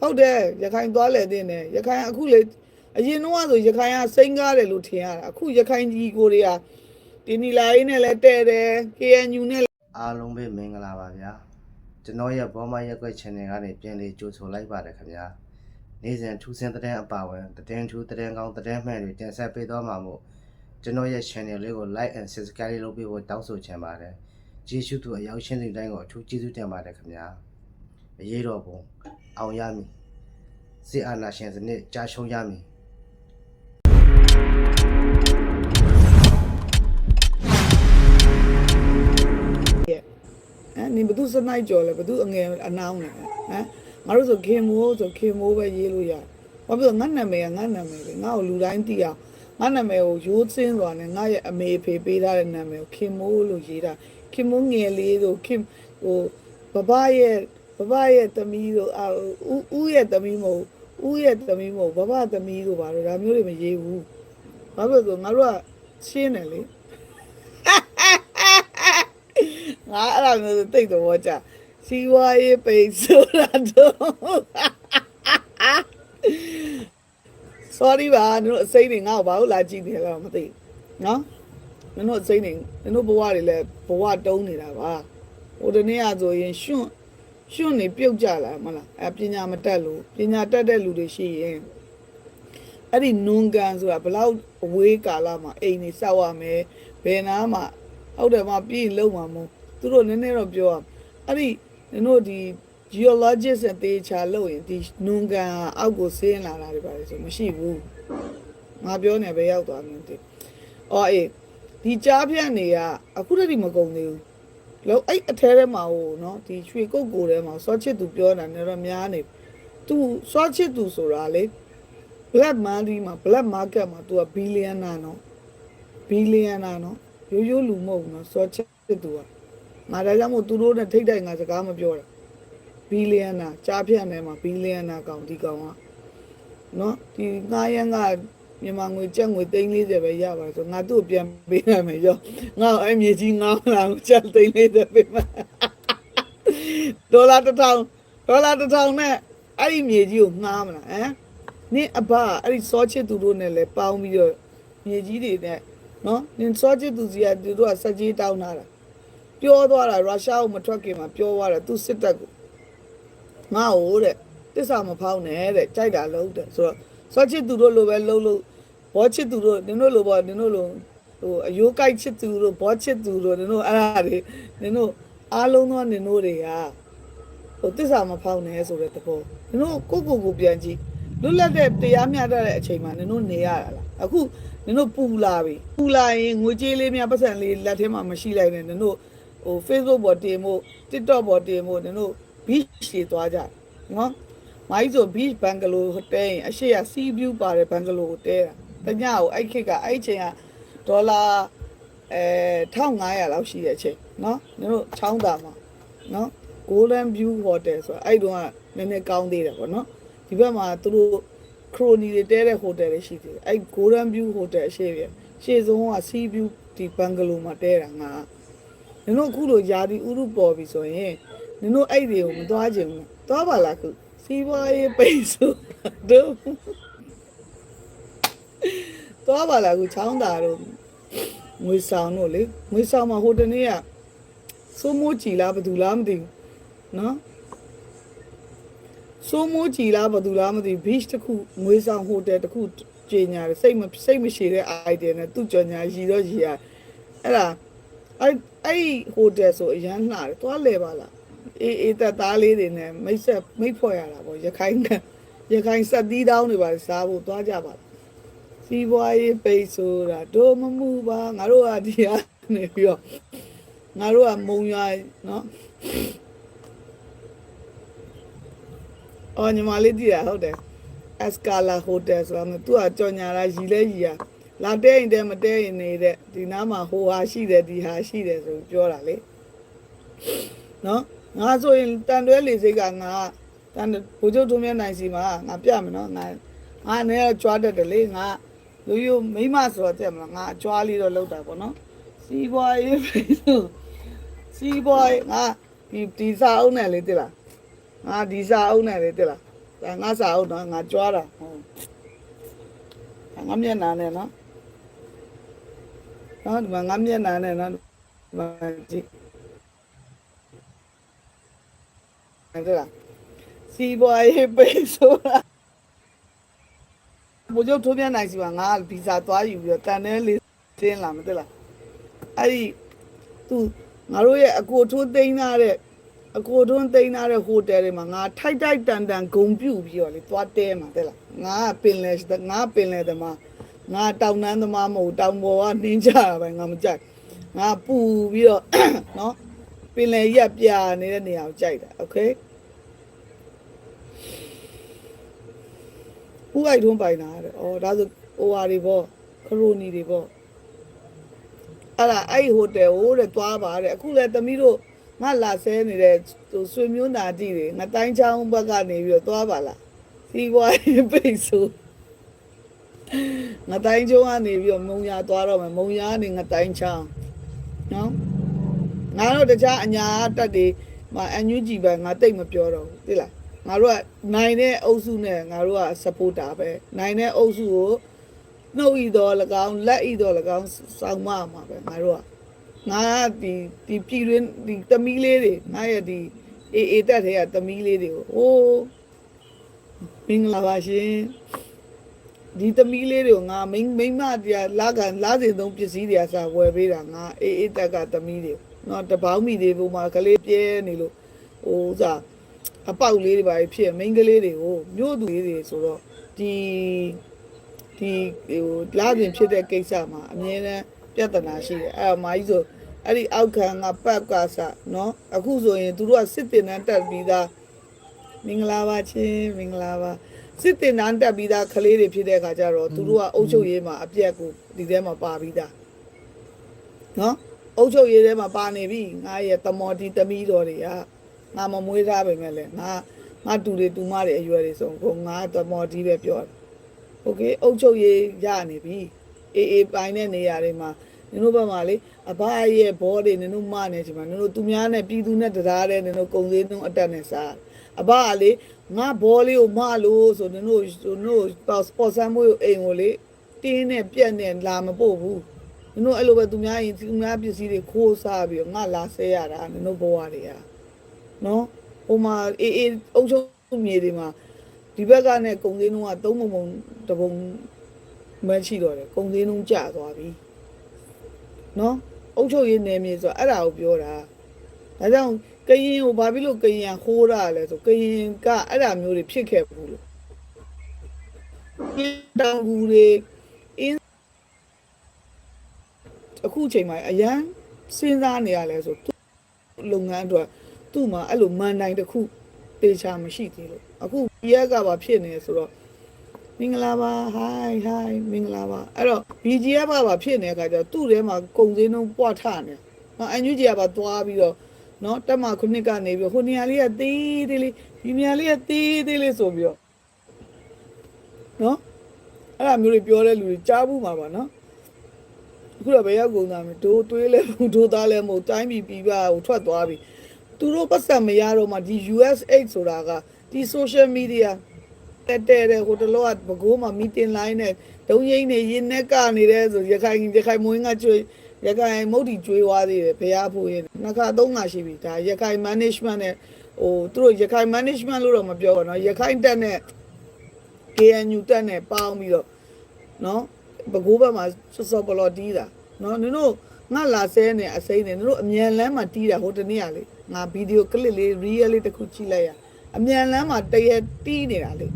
ဟုတ်တယ်ရခိုင်သွားလေတဲ့နဲ့ရခိုင်အခုလေအရင်တော့ဆိုရခိုင်ကစိမ့်ကားတယ်လို့ထင်ရတာအခုရခိုင်ကြီးကိုတွေကတင်းနီလာရေးနဲ့လည်းတဲ့တယ် KNU နဲ့လည်းအားလုံးပဲမင်္ဂလာပါဗျာကျွန်တော်ရဲ့ဘောမရက်ွက် channel ကနေပြန်လေးကြိုဆိုလိုက်ပါတယ်ခင်ဗျာနေ့စဉ်ထူးဆန်းတဲ့အပါဝင်သတင်းထူးသတင်းကောင်းသတင်းမှန်တွေတင်ဆက်ပေးသွားမှာမို့ကျွန်တော်ရဲ့ channel လေးကို like and subscribe လုပ်ပေးဖို့တောင်းဆိုချင်ပါတယ်ကျေးဇူးတူအရောက်ရှင်းတဲ့တိုင်းကိုအထူးကျေးဇူးတင်ပါတယ်ခင်ဗျာ အရေးတော်ပုံအောင်ရမည်စစ်အာဏာရှင်စနစ်ကြာရှုံးရမည်ဟမ်နင်ဘသူစနိုက်ကြော်လဲဘသူအငယ်အနောင်းလဲဟမ်ငါတို့ဆိုခင်မိုးဆိုခင်မိုးပဲရေးလို့ရတယ်ဘာဖြစ်လို့ငါနာမည်ကငါနာမည်ပဲငါ့ကိုလူတိုင်းသိအောင်ငါနာမည်ကိုရိုးစင်းစွာနဲ့ငါရဲ့အမေအဖေပေးထားတဲ့နာမည်ကိုခင်မိုးလို့ရေးတာခင်မိုးငယ်လေးဆိုခင်ဟိုဘဘရဲ့ ဘဘရဲ့သမီးတို့အာဦးဦးရဲ့သမီးမဟုတ်ဦးရဲ့သမီးမဟုတ်ဘဘသမီးတို့ပါတော့ဒါမျိုးတွေမရေးဘူးဘာဖြစ်လို့ငါတို့ကရှင်းတယ်လေငါအဲ့လိုမျိုးဆိုတိတ်တော့ကြစီဝါရေးပိတ်ဆိုတာတော့ sorry ပါနင်တို့အစိမ့်တွေငါ့ကိုဘာလို့လာကြည့်နေလဲတော့မသိဘူးနော်နင်တို့အစိမ့်တွေနင်တို့ဘဝတွေလည်းဘဝတုံးနေတာပါဟိုတနေ့ကဆိုရင်ရွှွန့် ရွှွန့်နေပြုတ်ကြလာမလားအဲပညာမတက်လို့ပညာတက်တဲ့လူတွေရှိရင်အဲ့ဒီနွန်ကန်ဆိုတာဘလောက်အဝေးကာလမှာအိမ်နေစောက်ရမယ်ဘယ်နာမှာဟုတ်တယ်မပြီးရင်လုံးမှာမဟုတ်သူတို့နည်းနည်းတော့ပြောရအဲ့ဒီနင်တို့ဒီ geologist အသေးချာလို့ရင်ဒီနွန်ကန်ဟာအောက်ကိုဆင်းလာတာတွေပါလေဆိုမရှိဘူးငါပြောနေပဲရောက်သွားမှန်းသိအော်အေးဒီကြားဖြတ်နေကအခုတည်းကမကုန်သေးဘူး လို့အဲ့အထဲထဲမှာဟိုနော်ဒီရွှေကုတ်ကိုထဲမှာစောချစ်သူပြောတာနေတော့များနေသူစောချစ်သူဆိုတာလေ black money မှာ black market မှာ तू က billionaire နော် billionaire နော်ရိုးရိုးလူမဟုတ်ဘူးနော်စောချက်သူကငါဒါကြောင့်မို့သူတို့နဲ့ထိတ်တိုက်ငါစကားမပြောတာဘီလီယံနာကြားဖြတ်နေမှာဘီလီယံနာကောင်ဒီကောင်ကနော်ဒီငါရန်က မြန်မာငွေကျပ်ငွေ340ပဲရပါဆိုငါသူ့ကိုပြန်ပေးရမယ်ရောငါအဲ့မြေကြီးငောင်းလာကျပ်340ပေးမှာဒေါ်လာတစ်ထောင်ဒေါ်လာတစ်ထောင်နဲ့အဲ့ဒီမြေကြီးကိုငှားမလားဟမ်နင်အဘအဲ့ဒီစောချစ်သူတို့နဲ့လည်းပေါင်းပြီးတော့မြေကြီးတွေနဲ့နော်နင်စောချစ်သူစီကသူတို့ကစက်ကြီးတောင်းလာတာပြောသွားတာရုရှားကိုမထွက်ခင်မှာပြောသွားတယ်သူစစ်တပ်ကိုငါ့ဟိုတဲ့တစ္ဆာမဖောင်းနဲ့တဲ့ကြိုက်တာလုံးတဲ့ဆိုတော့ စောချစ်သူတို့လိုပဲလုံးလို့ဘောချစ်သူတို့နင်တို့လိုပေါ့နင်တို့လိုဟိုအယိုးကြိုက်ချစ်သူတို့ဘောချစ်သူတို့နင်တို့အဲ့ဒါတွေနင်တို့အားလုံးသောနင်တို့တွေကဟိုတစ္ဆာမဖောင်းနဲ့ဆိုတဲ့တဘောနင်တို့ကိုကိုကိုပြန်ကြည့်လွတ်လပ်တဲ့တရားမျှတတဲ့အချိန်မှာနင်တို့နေရတာလားအခုနင်တို့ပူလာပြီပူလာရင်ငွေကြေးလေးများပတ်စံလေးလက်ထဲမှာမရှိလိုက်နဲ့နင်တို့ဟို Facebook ပေါ်တင်ဖို့ TikTok ပေါ်တင်ဖို့နင်တို့ beach ရှည်သွားကြတယ်နော် မိုင်းဆို beach bungalow ဟိုတဲရင်အရှိရ sea view ပါတဲ့ bungalow ကိုတဲတာတညကိုအဲ့ခေတ်ကအဲ့ချိန်ကဒေါ်လာအဲ1500လောက်ရှိတဲ့အချိန်နော်နင်တို့ချောင်းတာမှာနော် Golden View Hotel ဆိုတာအဲ့တုန်းကနည်းနည်းကောင်းသေးတယ်ပေါ့နော်ဒီဘက်မှာသူတို့ခရိုနီတွေတဲတဲ့ဟိုတယ်တွေရှိသေးတယ်အဲ့ Golden View Hotel အရှိပြရှေ့ဆုံးက Sea View ဒီဘန်ဂလိုမှာတဲတာငါနင်တို့အခုလိုယာဒီဥရုပေါ်ပြီဆိုရင်နင်တို့အဲ့တွေကိုမသွားကြဘူးသွားပါလားခု စီးပွားရေးပိတ်ဆို့တို့သွားပါလားခုချောင်းတာတို့ငွေဆောင်တို့လေငွေဆောင်မှာဟိုတနေ့ကစိုးမိုးကြည်လားဘယ်သူလားမသိဘူးနော်စိုးမိုးကြည်လားဘာသူလားမသိဘူး beach တစ်ခုငွေဆောင်ဟိုတယ်တစ်ခုကျင်ညာတယ်စိတ်မစိတ်မရှိတဲ့ idea နဲ့သူ့ကြော်ညာရည်တော့ရည်ရအဲ့ဒါအဲ့အဲ့ဟိုတယ်ဆိုအရန်လှတယ်သွားလဲပါလား အေးအေးတက်သားလေးတွေနဲ့မိတ်ဆက်မိတ်ဖွဲ့ရတာပေါ့ရခိုင်ကရခိုင်စက်သီးတောင်းတွေပါစားဖို့သွားကြပါလားစီးပွားရေးပိတ်ဆိုတာဒိုမမှုပါငါတို့ကဒီကနေပြီးတော့ငါတို့ကမုံရွာနော်အော်ညီမလေးတည်ရဟုတ်တယ်အက်စကာလာဟိုတယ်ဆိုတာမျိုးသူကကြော်ညာလာရီလဲရီရလာတဲရင်တဲမတဲရင်နေတဲ့ဒီနားမှာဟိုဟာရှိတယ်ဒီဟာရှိတယ်ဆိုပြောတာလေနော် ငါဆိုရင်တန်တွဲလေစိတ်ကငါတန်ဘိုးချုပ်ထုံးမြနိုင်စီမှာငါပြမယ်နော်ငါငါနဲ့ကြွားတတ်တယ်လေငါရိုးရိုးမိမဆိုတော့တဲ့မလားငါအကြွားလေးတော့လောက်တာပေါ့နော်စီးပွားရေးဖိဆိုစီးပွားရေးငါဒီဒီစာအုပ်နဲ့လေတိလားငါဒီစာအုပ်နဲ့လေတက်လားဒါငါစာအုပ်တော့ငါကြွားတာဟုတ်ဒါငါမျက်နှာနဲ့နော်နော်ဒီမှာငါမျက်နှာနဲ့နော်ဒီမှာကြည့် အဲ့ဒါစီပွားရေးပိတ်ဆိုတာဘိုးချုပ်ထိုးပြန်နိုင်စီပါငါဗီဇာသွားယူပြီးတော့တန်တဲ့လေးတင်းလာမသိလားအဲ့ဒီသူငါတို့ရဲ့အကိုထိုးသိမ်းထားတဲ့အကိုထွန်းသိမ်းထားတဲ့ဟိုတယ်တွေမှာငါထိုက်ထိုက်တန်တန်ဂုံပြုတ်ပြီးတော့လေသွားတဲမှာတဲ့လားငါကပင်လေငါပင်လေသမားငါတောင်တန်းသမားမဟု ဦးအိုက်ထွန်းပိုင်တာတဲ့အော်ဒါဆိုဟိုဟာတွေပေါ့ခရိုနီတွေပေါ့အဲ့ဒါအဲ့ဟိုတယ်ဟိုတဲ့သွားပါတဲ့အခုလည်းသမီးတို့ငါလာဆဲနေတဲ့သူဆွေမျိုးနာတိတွေငါတိုင်းချောင်းဘက်ကနေပြီးတော့သွားပါလားစီးပွားရေးပိတ်ဆိုငါတိုင်းချောင်းကနေပြီးတော့မုံရသွားတော့မယ်မုံရကနေငါတိုင်းချောင်းနော်ငါတို့တခြားအညာတက်တွေမအန်ယူဂျီပဲငါတိတ်မပြောတော့ဘူးသိလား ငါတို့ကနိုင်တဲ့အုပ်စုနဲ့ငါတို့က supporter ပဲနိုင်တဲ့အုပ်စုကိုနှုတ်ဤတော်၎င်းလက်ဤတော်၎င်းစောင့်မမှာပဲငါတို့ကငါကဒီဒီပြည်တွင်းဒီသမီးလေးတွေငါရဲ့ဒီအေးအေးတက်တဲ့ကသမီးလေးတွေကိုဟိုးမင်္ဂလာပါရှင်ဒီသမီးလေးတွေကိုငါမိန်းမိန်းမတရားလာကန်လာစဉ်သုံးပစ္စည်းတွေကစာဝယ်ပေးတာငါအေးအေးတက်ကသမီးတွေနော်တပေါင်းမိတွေပုံမှာကလေးပြဲနေလို့ဟိုဥစား အပေါက်လေးတွေပါဖြစ်မိန်းကလေးတွေကိုမြို့သူလေးတွေဆိုတော့ဒီဒီဟိုလာစဉ်ဖြစ်တဲ့ကိစ္စမှာအမြဲတမ်းပြဿနာရှိတယ်အဲ့အမကြီးဆိုအဲ့ဒီအောက်ခံကပတ်ကဆနော်အခုဆိုရင်သူတို့ကစစ်တင်တန်းတက်ပြီးသားမင်္ဂလာပါချင်းမင်္ဂလာပါစစ်တင်တန်းတက်ပြီးသားကလေးတွေဖြစ်တဲ့အခါကျတော့သူတို့ကအုပ်ချုပ်ရေးမှာအပြက်ကိုဒီထဲမှာပါပြီးသားနော်အုပ်ချုပ်ရေးထဲမှာပါနေပြီငါရဲ့တမော်တီတမီးတော်တွေက ငါမမွေးထားပဲမဲ့လေငါငါတူတွေတူမတွေအရွယ်တွေဆိုကိုငါတမော်တီပဲပြောတယ်โอเคအုပ်ချုပ်ရေးရနေပြီအေးအေးပိုင်းတဲ့နေရာတွေမှာနင်တို့ဘက်မှာလေအဘရဲ့ဘောတွေနင်တို့မနေချင်မှာနင်တို့သူများနဲ့ပြည်သူနဲ့တရားတဲ့နင်တို့ကုံစည်းနှုံးအတက်နဲ့စားအဘကလေငါဘောလေးကိုမလို့ဆိုနင်တို့နင်တို့စပေါ်ဆန်မွေးကိုအိမ်ကိုလေတင်းနဲ့ပြက်နဲ့လာမပို့ဘူးနင်တို့အဲ့လိုပဲသူများရင်သူများပစ္စည်းတွေခိုးစားပြီးတော့ငါလာဆဲရတာနင်တို့ဘဝတွေက နော်ဟိုမှာအေးအေးအုပ်ချုပ်မြေတွေမှာဒီဘက်ကနဲ့ကုံစည်းနှုံးကသုံးပုံပုံတစ်ပုံမဲရှိတော့တယ်ကုံစည်းနှုံးကျသွားပြီနော်အုတ်ချုပ်ရေးနယ်မြေဆိုတော့အဲ့ဒါကိုပြောတာဒါကြောင့်ကရင်ကိုဘာဖြစ်လို့ကရင်ဟိုးရလဲဆိုကရင်ကအဲ့ဒါမျိုးတွေဖြစ်ခဲ့ဘူးလို့တောင်ကူတွေအင်းအခုချိန်မှာအရန်စဉ်းစားနေရလဲဆိုသူ့လုပ်ငန်းအတွက် သူ့မှာအဲ့လိုမန်တိုင်းတစ်ခုတေချာမရှိသေးလို့အခုရက်ကပါဖြစ်နေဆိုတော့မင်္ဂလာပါ hi hi မင်္ဂလာပါအဲ့တော့ BGF ကပါဖြစ်နေတဲ့အခါကျတော့သူ့ထဲမှာကုံစင်းလုံးပွားထနေနော်အန်ယူဂျီကပါသွားပြီးတော့နော်တက်မခုနှစ်ကနေပြီးတော့ဟိုနေရာလေးကသေးသေးလေးဒီနေရာလေးကသေးသေးလေးဆိုပြီးတော့နော်အဲ့ဒါမျိုးတွေပြောတဲ့လူတွေကြားဘူးမှာပါနော်အခုတော့ဘယ်ရောက်ကုန်သားမလဲဒိုးတွေးလဲဒိုးသားလဲမဟုတ်တိုင်းပြည်ပြည်ပါဟိုထွက်သွားပြီ သူတို့ပတ်စံမရတော့မှဒီ US8 ဆိုတာကဒီ social media တဲ့တဲ့တဲ့ဟိုတလောကဘကိုးမှာမီတင်လိုင်းနဲ့ဒုံရိမ့်နေရင်နဲ့ကနေတယ်ဆိုရခိုင်ရခိုင်မွေးငါကျွေးရခိုင်မုတ်တီကျွေးသွားသေးတယ်ဘုရားဖို့ရင်နှစ်ခါသုံးခါရှိပြီဒါရခိုင် management နဲ့ဟိုသူတို့ရခိုင် management လို့တော့မပြောပါတော့ရခိုင်တက်နဲ့ KNU တက်နဲ့ပေါင်းပြီးတော့နော်ဘကိုးဘက်မှာစောစောဘလော်တီးတာနော်နင်တို့ငါလာဆဲနေအစိမ့်နေနင်တို့အမြန်လမ်းမှာတီးတာဟိုတနေ့ကလေ ငါဗီဒီယိုကလစ်လေး real လေးတစ်ခုကြည့်လိုက်ရအမြန်လမ်းမှာတရက်တီးနေတာလေ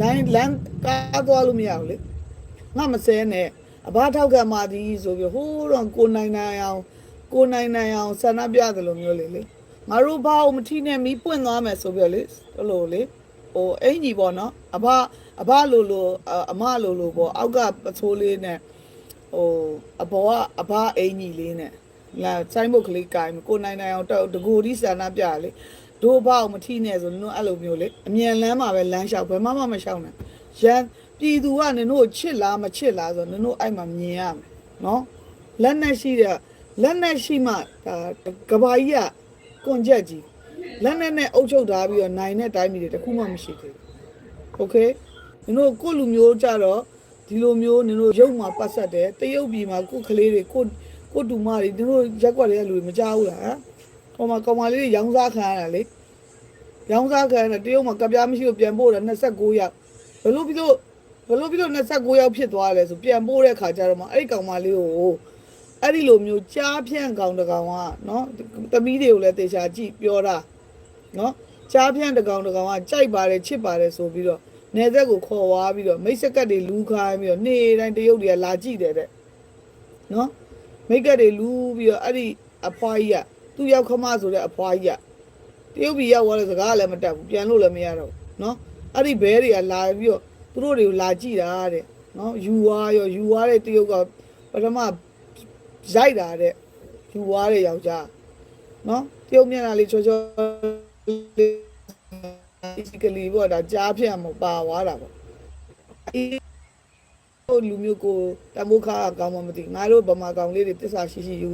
လိုင်းလမ်းကားသွားလို့မရဘူးလေငါမစဲနဲ့အဘထောက်ကမှသည်ဆိုပြီးဟိုးတော့ကိုနိုင်နိုင်အောင်ကိုနိုင်နိုင်အောင်ဆန္ဒပြတယ်လို့မျိုးလေလေငါတို့ဘာအောင်မထီနဲ့မီးပွင့်သွားမယ်ဆိုပြီးလေအဲ့လိုလေဟိုအင်ကြီးပေါ့နော်အဘအဘလိုလိုအမလိုလိုပေါ့အောက်ကပချိုးလေးနဲ့ဟိုအဘောကအဘအင်ကြီးလေးနဲ့ လာဆိုင်ဘုတ်ကလေးကိုင်ကိုနိုင်နိုင်အောင်တော့တကူဒီဆန္ဒပြလေတို့ဘောက်မထီနဲ့ဆိုတော့အဲ့လိုမျိုးလေအမြန်လမ်းမှာပဲလမ်းလျှောက်ဘယ်မှမမလျှောက်နဲ့ရန်ပြည်သူကနင်တို့ချစ်လားမချစ်လားဆိုတော့နင်တို့အဲ့မှာမြင်ရမယ်နော်လက်နဲ့ရှိတဲ့လက်နဲ့ရှိမှဒါကဘာကြီးကကွန်ချက်ကြီးလက်နဲ့နဲ့အုပ်ချုပ်ထားပြီးတော့နိုင်တဲ့တိုင်းပြည်တွေတခုမှမရှိသေးဘူး โอเคနင်တို့ကိုယ့်လူမျိုးကြတော့ဒီလိုမျိုးနင်တို့ရုပ်မှာပတ်ဆက်တယ်တရုတ်ပြည်မှာကိုယ့်ကလေးတွေကိုယ့် ကိုယ့်တူမတွေနင်တို့ရက်ွက်တွေကလူတွေမကြောက်ဘူးလားဟမ်ဟိုမှာကောင်မလေးတွေရောင်းစားခံရတာလေရောင်းစားခံရတယ်တရုတ်မှာကပြားမရှိလို့ပြန်ပို့တယ်26ရောက်ဘယ်လိုပြီးတော့ဘယ်လိုပြီးတော့26ရောက်ဖြစ်သွားလဲဆိုပြန်ပို့တဲ့ခါကျတော့မှအဲ့ဒီကောင်မလေးကိုအဲ့ဒီလိုမျိုးကြားဖြန့်ကောင်တကောင်ကနော်သမီးတွေကိုလည်းတေချာကြည့်ပြောတာနော်ကြားဖြန့်တကောင်တကောင်ကကြိုက်ပါတယ်ချစ်ပါတယ်ဆိုပြီးတော့နေသက်ကိုခေါ်ဝါပြီးတော့မိတ်ဆက်ကတ်တွေလူခိုင်းပြီးတော့နေ့တိုင်းတရုတ်တွေကလာကြည့်တယ်တဲ့နော် မိတ်ကပ်တွေလူးပြီးတော့အဲ့ဒီအဖွားကြီးကသူ့ရောက်ခမဆိုတဲ့အဖွားကြီးကတရုတ်ပြည်ရောက်သွားတဲ့စကားလည်းမတတ်ဘူးပြန်လို့လည်းမရတော့ဘူးနော်အဲ့ဒီဘဲတွေကလာပြီးတော့သူတို့တွေကိုလာကြည့်တာတဲ့နော်ယူွားရောယူွားတဲ့တရုတ်ကပထမရိုက်တာတဲ့ယူွားတဲ့ယောက်ျားနော်တရုတ်မျက်နှာလေးချောချောလေးဒီကလေးပေါ့ဒါကြားဖြတ်မပါွားတာပေါ့အေး တို့လူမျိုးကိုတမိုးခါကောင်းမှမသိငါတို့ဗမာကောင်လေးတွေတစ္ဆာရှိရှိယူ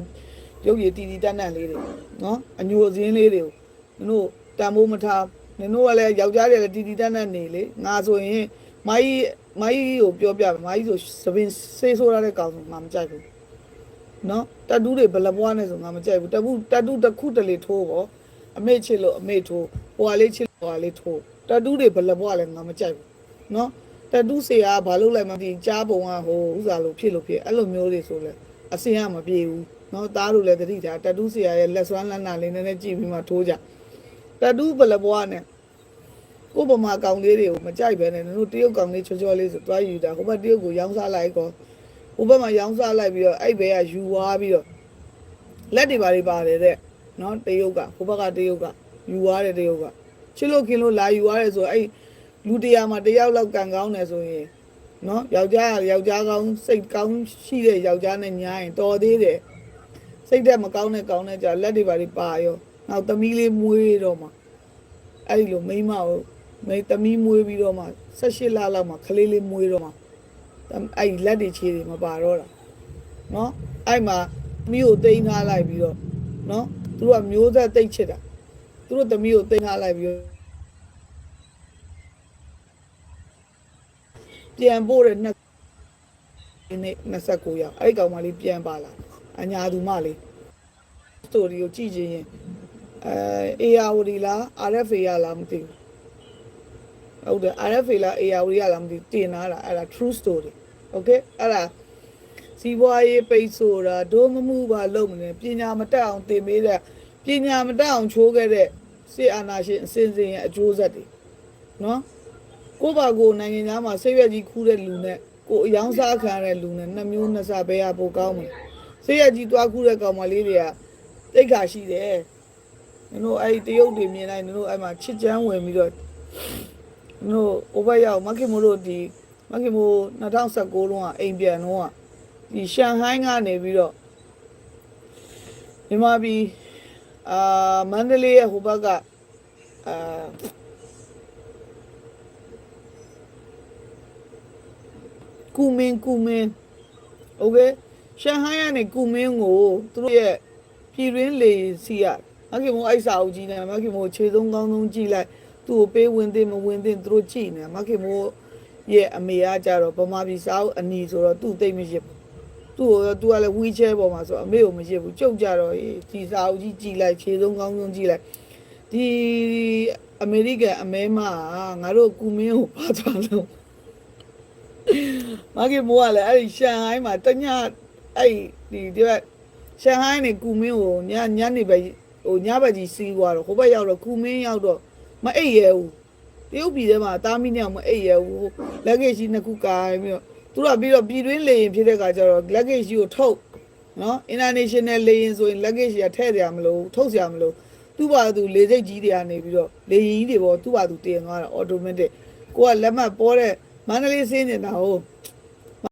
ရုပ်ရည်တီတီတတ်တတ်လေးတွေနော်အညိုအစင်းလေးတွေကိုမင်းတို့တမိုးမထားမင်းတို့ကလည်းယောက်ျားတွေလည်းတီတီတတ်တတ်နေလေငါဆိုရင်မကြီးမကြီးကိုပြောပြမကြီးဆိုသပင်ဆေးဆိုးရတဲ့ကောင်ဆိုငါမကြိုက်ဘူးနော်တတူးတွေဘလပွားနဲ့ဆိုငါမကြိုက်ဘူးတပူတတူးတစ်ခုတလေထိုးပေါ့အမေချစ်လို့အမေထိုးဟွာလေးချစ်ဟွာလေးထိုးတတူးတွေဘလပွားလည်းငါမကြိုက်ဘူးနော် တတူးဆေးကဘာလို့လဲမသိကြားပုံကဟိုဥစားလို့ဖြစ်လို့ဖြစ်အဲ့လိုမျိုးတွေဆိုလဲအစင်ကမပြေဘူးနော်သားတို့လည်းတတိထားတတူးဆေးရဲ့လက်စွမ်းလက်နာလေးနည်းနည်းကြည့်ပြီးမှထိုးကြတတူးဘလဘွားနဲ့ကို့ဗမာကောင်လေးတွေကိုမကြိုက်ပဲနဲ့နင်တို့တရုတ်ကောင်လေးချောချောလေးဆိုသွားယူတာဟိုဘက်တရုတ်ကိုရောင်းစားလိုက်ကောဟိုဘက်မှာရောင်းစားလိုက်ပြီးတော့အဲ့ဘဲကယူွားပြီးတော့လက်တွေပါတွေပါတယ်တဲ့နော်တရုတ်ကဟိုဘက်ကတရုတ်ကယူွားတဲ့တရုတ်ကချစ်လို့ခင်လို့လာယူွားတယ်ဆိုအဲ့ လူတရားမှာတယောက်လောက်ကန်ကောင်းတယ်ဆိုရင်နော်ယောက်ျားကယောက်ျားကောင်းစိတ်ကောင်းရှိတဲ့ယောက်ျားနဲ့ညားရင်တော်သေးတယ်စိတ်သက်မကောင်းတဲ့ကောင်းတဲ့ကြာလက်တွေပါတွေပါရောနောက်သမီးလေးမွေးတော့မှအဲ့ဒီလိုမိန်းမကိုမိန်းသမီးမွေးပြီးတော့မှ18လလောက်မှကလေးလေးမွေးတော့မှအဲ့ဒီလက်တွေခြေတွေမပါတော့တာနော်အဲ့မှာသမီးကိုတိန်းထားလိုက်ပြီးတော့နော်သူတို့ကမျိုးသက်တိတ်ချစ်တာသူတို့သမီးကိုတိန်းထားလိုက်ပြီးတော့ ပြန်ပို့တဲ့နှစ်နေ့29ရောက်အဲ့ဒီကောင်မလေးပြန်ပါလာအညာသူမလေး story ကိုကြည့်ချင်းရင်အဲ ARD လား RFA ရလားမသိဘူးဟုတ်တယ် RFA လား ARD ရလားမသိဘူးတင်လာတာအဲ့ဒါ true story okay အဲ့ဒါစီးပွားရေးပိတ်ဆိုတာဒိုးမမှုပါလုပ်မနေပညာမတက်အောင်တင်ပေးတဲ့ပညာမတက်အောင်ချိုးခဲ့တဲ့စစ်အာဏာရှင်အစဉ်စဉ်ရဲ့အကျိုးဆက်တွေနော် ကိုယ့်ဘာကိုယ်နိုင်ငံသားမှာစိတ်ရွက်ကြီးခူးတဲ့လူနဲ့ကိုယ်အယောင်စားခံရတဲ့လူနဲ့နှစ်မျိုးနှစ်ဆပဲရပိုကောင်းမယ်စိတ်ရွက်ကြီးတွားခူးတဲ့ကောင်မလေးတွေကတိတ်ခါရှိတယ်နင်တို့အဲ့ဒီတရုတ်တွေမြင်လိုက်နင်တို့အဲ့မှာချစ်ချမ်းဝင်ပြီးတော့နင်တို့အိုဘက်ရောက်မခင်မို့တို့ဒီမခင်မို့2019တုန်းကအိမ်ပြန်တော့ဒီရှန်ဟိုင်းကနေပြီးတော့မြန်မာပြည်အာမန္တလေးရဲ့ဟိုဘက်ကအာ ကူမင်းကူမင်းโอเคရှန်ဟိုင်းကနေကူမင်းကိုသူတို့ရဲ့ ပြည်ရင်းလေစီရမခင်မို့အိုက်စာအုပ်ကြီးနေမခင်မို့ခြေဆုံးကောင်းဆုံးကြည့်လိုက်သူ့ကိုပေးဝင်သိမဝင်သိသူတို့ကြည့်နေမခင်မို့ရဲ့အမေကကြတော့ဗမာပြည်စာအုပ်အနီဆိုတော့သူ့သိမ့်မရှိဘူးသူ့ကိုသူကလည်းဝီချဲပေါ်မှာဆိုအမေကိုမရှိဘူးကြုတ်ကြတော့ဒီစာအုပ်ကြီးကြည့်လိုက်ခြေဆုံးကောင်းဆုံးကြည့်လိုက်ဒီအမေရိကန်အမဲမငါတို့ကူမင်းကိုပါသွားလို့ မခင်မို့ကလည်းအဲ့ဒီရှန်ဟိုင်းမှာတညအဲ့ဒီဒီဘက်ရှန်ဟိုင်းနေကူမင်းကိုညညနေပဲဟိုညဘက်ကြီးစီးသွားတော့ဟိုဘက်ရောက်တော့ကူမင်းရောက်တော့မအိပ်ရဲဘူးတရုတ်ပြည်ထဲမှာတာမီနဲ့မအိပ်ရဲဘူးလက်ကေ့ရှိနှစ်ခုကာပြီးတော့သူကပြီးတော့ပြည်တွင်းလေရင်ဖြစ်တဲ့ခါကျတော့လက်ကေ့ရှိကိုထုတ်နော် international လေရင်ဆိုရင်လက်ကေ့ရှိကထည့်ကြမလို့ထုတ်ကြမလို့သူ့ဘာသူလေစိတ်ကြီးတွေကနေပြီးတော့လေရင်ကြီးတွေပေါ့သူ့ဘာသူတင်သွားတာ automatic ကိုကလက်မှတ်ပေါ်တဲ့မန္တလေးစင်းနေတာဟုတ်